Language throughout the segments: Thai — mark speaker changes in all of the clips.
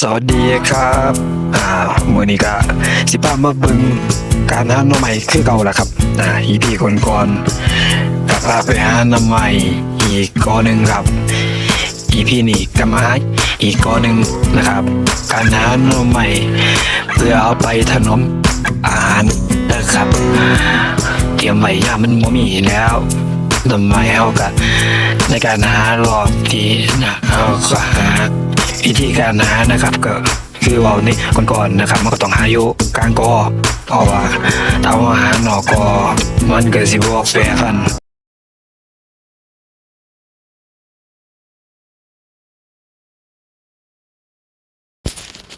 Speaker 1: สวัสดีครับอ่ามือนี้ก็สิพามาบิ่งการหาหน่อไม้คือเก่าล่ะครับอ่า EP ก่อนๆก็พาไปหาหน่อไม้อีกก้อนหนึ่งครับ EP นี้ก็มาอีกก้อนหนึ่งนะครับ การหาหน่อไม้เพื่อเอาไปถนอมอาหารนะครับเตรียมไว้ยามันบ่มีแล้วหน่อไมเฮาก็ในการหารอบที่นะเฮาก็หา วิธีการหานะครับก็คือว่านี่ก่อนๆนะครับ มันก็ต้องหาอยู่กลางกอเพราะว่าถ้าว่าหาหนอกอมันก็สิบวกแปรพัน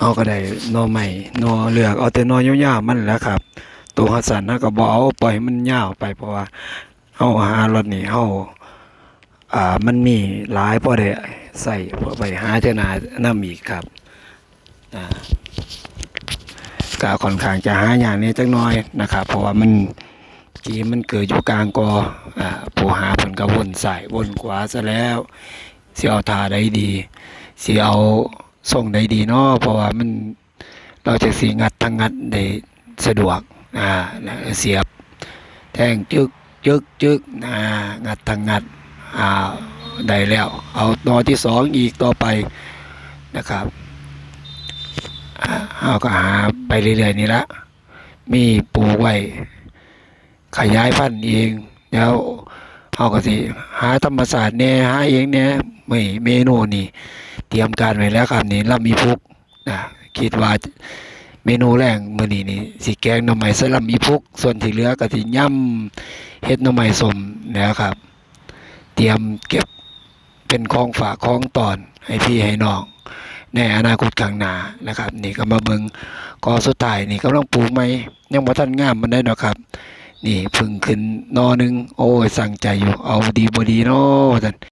Speaker 1: เอาก็ได้นอใหม่นอเลือกเอาแต่นอยาวๆมันแล้วครับ ตัวหัสันนะก็บ่เอาปล่อยมันยาวไปเพราะว่าเฮาหารถนี่เฮาอ่ามันมีหลายพอได้ ใส่พอไปหาเจ้าหนาน้ำอีกครับอ่าก็ค่อนข้างจะหาอย่างนี้จักน้อยนะครับ เพราะว่ามันกีมันเกิดอยู่กลางกอผู้หาผลก็วนใส่วนขวาซะแล้วเสิเอาทาได้ดีเสิเอาส่งได้ดีเนาะเพราะว่ามันเราจะสีงัดทางงัดได้สะดวกอ่าเสียบแทงจึกจึกจึกอ่างัดทางงัดอ่า ได้แล้ว เอาตอที่สองอีกต่อไปนะครับเอาก็หาไปเรื่อยๆนี่ละมีปลูกไว้ขยายพันธุ์เองแล้วเอาก็สิหาธรรมศาสตร์เนี่ยหาเองเนี่ยไม่เมนูนี่ เตรียมการไว้แล้วครับนี่ลำมีพุกนะคิดว่าเมนูแรกมื้อนี้นี่สิแกงหน่อไม้สลำมีพุก ส่วนที่เหลือก็สิย่ำเฮ็ดหน่อไม้สมแล้วครับ เตรียมเก็บ เป็นของฝากของตอนให้พี่ให้น้องในอนาคตข้างหน้านะครับ นี่ก็มาเบิงกอสุดท้ายนี่กำลังปลูกไหมยังบ่ทันงามมันได้ดอกครับ นี่พึ่งขึ้นนอหนึ่งโอ้ยสั่งใจอยู่เอาดีบ่ดีเนาะท่าน